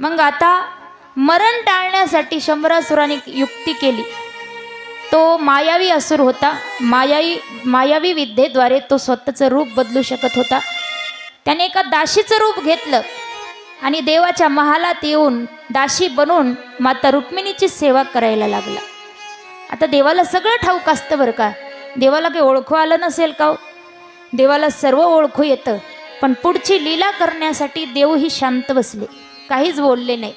मग आता मरण टाळण्यासाठी शंभरासुराने युक्ती केली. तो मायावी असुर होता. मायावी मायावी विद्येद्वारे तो स्वतःचं रूप बदलू शकत होता. त्याने एका दाशीचं रूप घेतलं आणि देवाच्या महालात येऊन दाशी बनून माता रुक्मिणीची सेवा करायला लागला. आता देवाला सगळं ठाऊक असतं बरं का. देवाला काही ओळखू आलं नसेल का हो? देवाला सर्व ओळखू येतं. पण पुढची लीला करण्यासाठी देवही शांत बसले. काहीच बोलले नाही.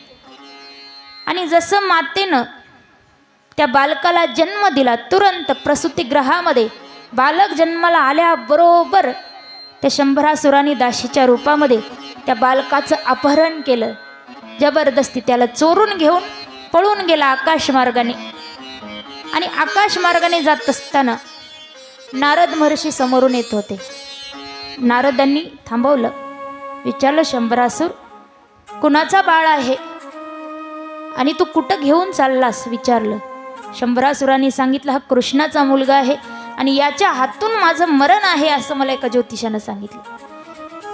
आणि जसं मातेनं त्या बालकाला जन्म दिला तुरंत प्रसूतिगृहामध्ये बालक जन्माला आल्याबरोबर त्या शंभरासुराने दाशीच्या रूपामध्ये त्या बालकाचं अपहरण केलं. जबरदस्ती त्याला चोरून घेऊन पळून गेला आकाशमार्गाने. आणि आकाशमार्गाने जात असताना नारद महर्षी समोरून येत होते. नारदांनी थांबवलं. विचारलं शंभरासूर कुणाचा बाळ आहे? आणि तू कुठं घेऊन चाललास? विचारलं. शंभरासुराने सांगितलं हा कृष्णाचा मुलगा आहे आणि याच्या हातून माझं मरण आहे असं मला एका ज्योतिषानं सांगितलं.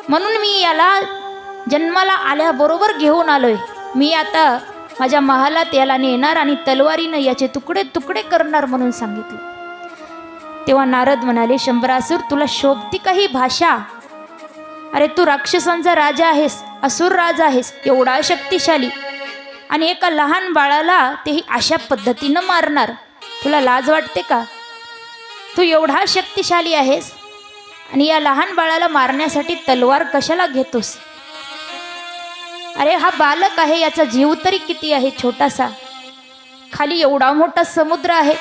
म्हणून मी याला जन्माला आल्याबरोबर घेऊन आलोय. मी आता माझ्या महालात याला नेणार आणि तलवारीनं याचे तुकडे तुकडे करणार म्हणून सांगितलं. तेव्हा नारद म्हणाले शंभरासूर तुला शोभती काही भाषा? अरे तू राक्षसांचा राजा आहेस असुर राजा आहेस एवढा शक्तिशाली. आणि एका लहान बाळाला तेही अशा पद्धतीनं मारणार. तुला लाज वाटते का? तू एवढा शक्तिशाली आहेस. आणि या लहान बाळाला मारण्यासाठी तलवार कशाला घेतोस? अरे हा बालक आहे याचा जीव तरी किती आहे छोटासा? खाली एवढा मोठा समुद्र आहे.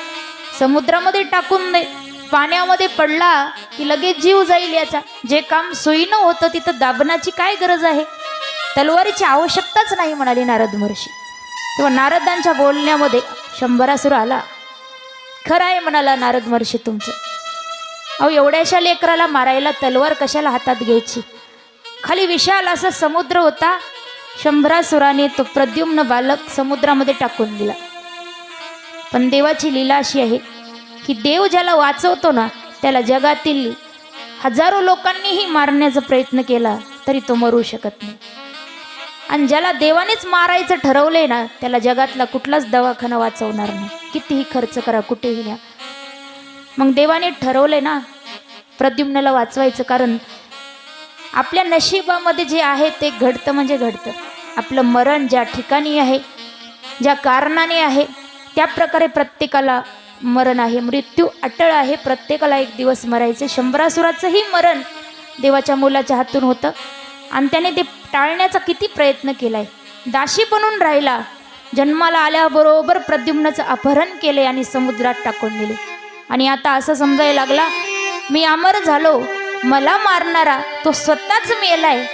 समुद्रामध्ये टाकून दे. पाण्यामध्ये पडला की लगेच जीव जाईल याचा. जे काम सोयीनं होतं तिथं दाबण्याची काय गरज आहे? तलवारीची आवश्यकताच नाही म्हणाली नारद महर्षी. तेव्हा नारदांच्या बोलण्यामध्ये शंभरासुर आला. खरं आहे म्हणाला नारद महर्षी तुमचं. अहो एवढ्याशा लेकराला मारायला तलवार कशाला हातात घ्यायची? खाली विशाल असा समुद्र होता. शंभरासुराने तो प्रद्युम्न बालक समुद्रामध्ये टाकून दिला. पण देवाची लीला अशी आहे की देव ज्याला वाचवतो ना त्याला जगातील हजारो लोकांनीही मारण्याचा प्रयत्न केला तरी तो मरू शकत नाही. आणि ज्याला देवानेच मारायचं ठरवलंय ना त्याला जगातला कुठलाच दवाखाना वाचवणार नाही. कितीही खर्च करा कुठेही न्या. मग देवाने ठरवलंय ना प्रद्युम्नाला वाचवायचं कारण आपल्या नशिबामध्ये जे आहे ते घडतं म्हणजे घडतं. आपलं मरण ज्या ठिकाणी आहे ज्या कारणाने आहे त्या प्रकारे प्रत्येकाला मरण आहे. मृत्यू अटळ आहे. प्रत्येकाला एक दिवस मरायचे. शंभरासुराचंही मरण देवाच्या मुलाच्या हातून होतं. आणि त्याने ते टाळण्याचा किती प्रयत्न केलाय. दाशी बनून राहिला. जन्माला आल्याबरोबर प्रद्युम्नाचं अपहरण केले आणि समुद्रात टाकून दिले. आणि आता असं समजायला लागला मी अमर झालो. मला मारणारा तो स्वतःच मेलाय.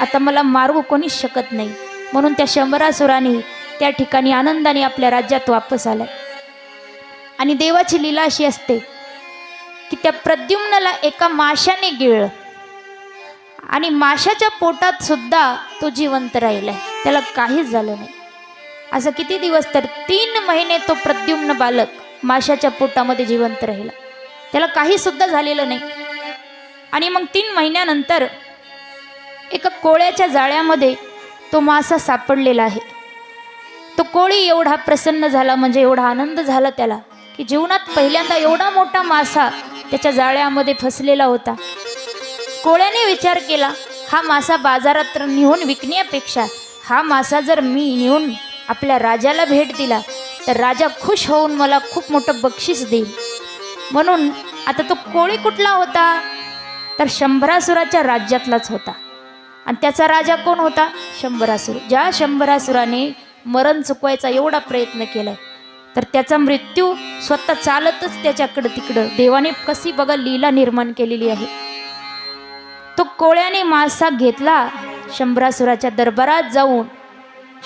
आता मला मारू कोणीच शकत नाही. म्हणून त्या शंभरासुराने त्या ठिकाणी आनंदाने आपल्या राज्यात वापस आलाय. आणि देवाची लीला अशी असते की त्या प्रद्युम्नाला एका माशाने गिळलं. आणि माशाच्या पोटात सुद्धा तो जिवंत राहिलाय. त्याला काहीच झालं नाही. असं किती दिवस तर तीन महिने तो प्रद्युम्न बालक माशाच्या पोटामध्ये जिवंत राहिला. त्याला काही सुद्धा झालेलं नाही. आणि मग तीन महिन्यानंतर एका कोळ्याच्या जाळ्यामध्ये तो मासा सापडलेला आहे. तो कोळी एवढा प्रसन्न झाला म्हणजे एवढा आनंद झाला त्याला. की जीवनात पहिल्यांदा एवढा मोठा मासा त्याच्या जाळ्यामध्ये फसलेला होता. कोळ्याने विचार केला हा मासा बाजारात नेऊन विकण्यापेक्षा हा मासा जर मी नेऊन आपल्या राजाला भेट दिला तर राजा खुश होऊन मला खूप मोठं बक्षीस देईल. म्हणून आता तो कोळी कुठला होता? तर शंभरासुराच्या राज्यातलाच होता. आणि त्याचा राजा कोण होता? शंभरासूर. ज्या शंभरासुराने मरण चुकवायचा एवढा प्रयत्न केलाय तर त्याचा मृत्यू स्वतः चालतच त्याच्याकडं तिकडं. देवाने कशी बघा लीला निर्माण केलेली आहे. तो कोळ्याने मासा घेतला शंभरासुराच्या दरबारात जाऊन.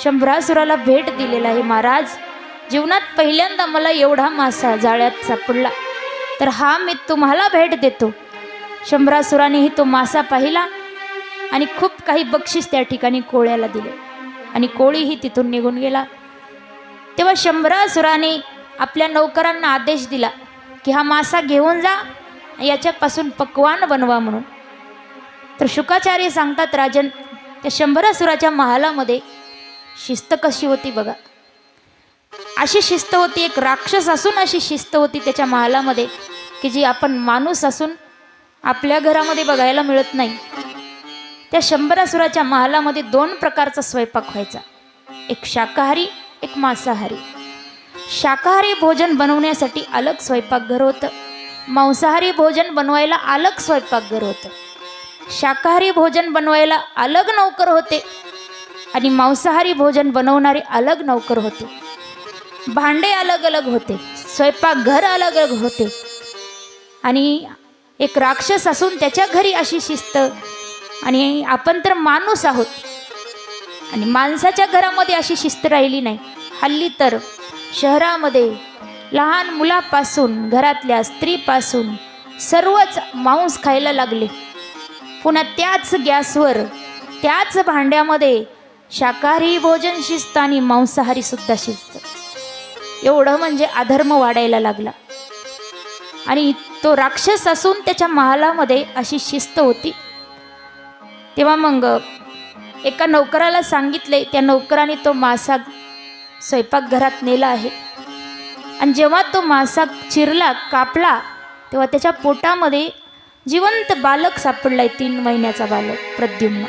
शंभरासुराला भेट दिलेला आहे. महाराज जीवनात पहिल्यांदा मला एवढा मासा जाळ्यात सापडला. तर हा मी तुम्हाला भेट देतो. शंभरासुरानेही तो मासा पाहिला आणि खूप काही बक्षीस त्या ठिकाणी कोळ्याला दिले. आणि कोळीही तिथून निघून गेला. तेव्हा शंभरासुराने आपल्या नौकरांना आदेश दिला की हा मासा घेऊन जा याच्यापासून पक्वान बनवा म्हणून. तर शुकाचार्य सांगतात राजन त्या शंभरासुराच्या महालामध्ये शिस्त कशी होती बघा. अशी शिस्त होती एक राक्षस असून अशी शिस्त होती त्याच्या महालामध्ये की जी आपण माणूस असून आपल्या घरामध्ये बघायला मिळत नाही. त्या शंभरासुराच्या महालामध्ये दोन प्रकारचा स्वयंपाक व्हायचा. एक शाकाहारी एक मांसाहारी. शाकाहारी भोजन बनवण्यासाठी अलग स्वयंपाकघर होतं. मांसाहारी भोजन बनवायला अलग स्वयंपाकघर होतं. शाकाहारी भोजन बनवायला अलग नौकर होते आणि मांसाहारी भोजन बनवणारे अलग नौकर होते. भांडे अलग अलग होते स्वयंपाकघर अलग अलग होते. आणि एक राक्षस असून त्याच्या घरी अशी शिस्त आणि आपण तर माणूस आहोत. आणि माणसाच्या घरामध्ये अशी शिस्त राहिली नाही. हल्ली तर शहरामध्ये लहान मुलापासून घरातल्या स्त्रीपासून सर्वच मांस खायला लागले. पुन्हा त्याच गॅसवर त्याच भांड्यामध्ये शाकाहारी भोजन शिस्त आणि मांसाहारी सुद्धा शिस्त एवढं म्हणजे अधर्म वाढायला लागला. आणि तो राक्षस असून त्याच्या महालामध्ये अशी शिस्त होती. तेव्हा मग एका नौकराला सांगितले त्या नौकराने तो मासा स्वयंपाकघरात नेला आहे. आणि जेव्हा तो मासा चिरला कापला तेव्हा त्याच्या पोटामध्ये जिवंत बालक सापडलाय तीन महिन्याचा बालक प्रद्युम्न.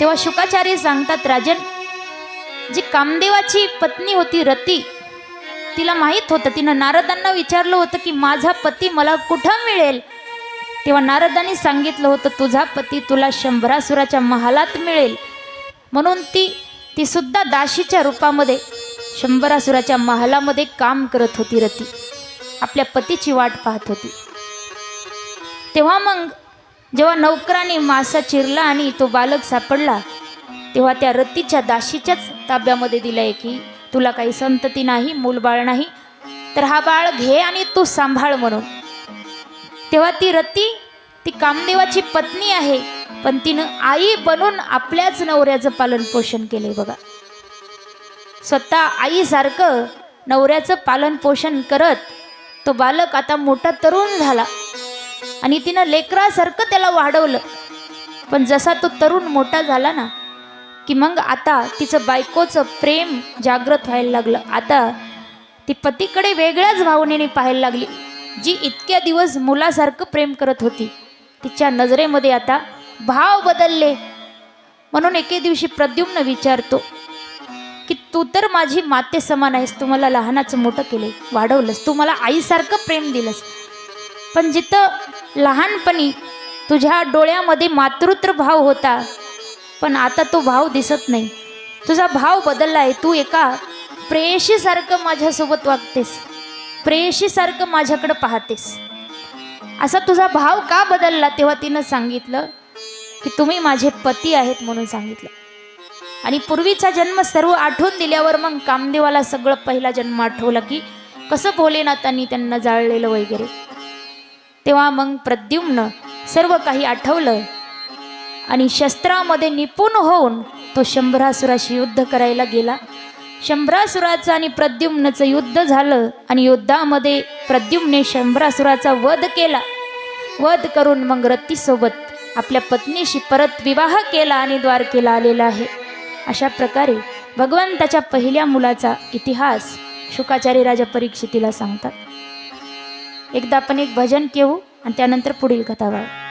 तेव्हा शुकाचार्य सांगतात राजन जी कामदेवाची पत्नी होती रती तिला माहीत होतं तिनं नारदांना विचारलं होतं की माझा पती मला कुठं मिळेल? तेव्हा नारदांनी सांगितलं होतं तुझा पती तुला शंभरासुराच्या महालात मिळेल. म्हणून ती ती सुद्धा दाशीच्या रूपामध्ये शंभरासुराच्या महालामध्ये काम करत होती रती. आपल्या पतीची वाट पाहत होती. तेव्हा मग जेव्हा नौकराने मासा चिरला आणि तो बालक सापडला तेव्हा त्या रतीच्या दाशीच्याच ताब्यामध्ये दिलंय की तुला काही संतती नाही मूलबाळ नाही तर हा बाळ घे आणि तू सांभाळ म्हणून. तेव्हा ती रती ती कामदेवाची पत्नी आहे. पण तिनं आई बनून आपल्याच नवऱ्याचं पालन पोषण केले बघा. स्वतः आईसारखं नवऱ्याचं पालन पोषण करत तो बालक आता मोठा तरुण झाला. आणि तिनं लेकरासारखं त्याला वाढवलं. पण जसा तो तरुण मोठा झाला ना की मग आता तिचं बायकोचं प्रेम जागृत व्हायला लागलं. आता ती पतीकडे वेगळ्याच भावनेने पाहायला लागली. जी इतक्या दिवस मुलासारखं प्रेम करत होती तिच्या नजरेमध्ये आता भाव बदलले. म्हणून एके दिवशी प्रद्युम्न विचारतो की तू तर माझी माते समान आहेस. तू मला लहानाचं मोठं केले वाढवलंस. तू मला आईसारखं प्रेम दिलंस. पण जिथं लहानपणी तुझ्या डोळ्यामध्ये मातृत्व भाव होता पण आता तो भाव दिसत नाही. तुझा भाव बदलला आहे. तू एका प्रेयशीसारखं माझ्यासोबत वागतेस. प्रेयशीसारखं माझ्याकडं पाहतेस. असा तुझा भाव का बदलला? तेव्हा तिनं सांगितलं की तुम्ही माझे पती आहेत म्हणून सांगितलं. आणि पूर्वीचा जन्म सर्व आठवून दिल्यावर मग कामदेवाला सगळं पहिला जन्म आठवला की कसं भोलेनाथांनी त्यांना जाळलेलं वगैरे. तेव्हा मग प्रद्युम्न सर्व काही आठवलं आणि शस्त्रामध्ये निपुण होऊन तो शंभरासुराशी युद्ध करायला गेला. शंभरासुराचं आणि प्रद्युम्नचं युद्ध झालं आणि युद्धामध्ये प्रद्युम्ने शंभरासुराचा वध केला. वध करून मग रत्तीसोबत आपल्या पत्नीशी परत विवाह केला आणि द्वारकेला आलेला आहे. अशा प्रकारे भगवंताच्या पहिल्या मुलाचा इतिहास शुकाचार्य राजा परीक्षितीला सांगतात. एकदा आपण एक भजन घेऊ आणि त्यानंतर पुढील कथा बघू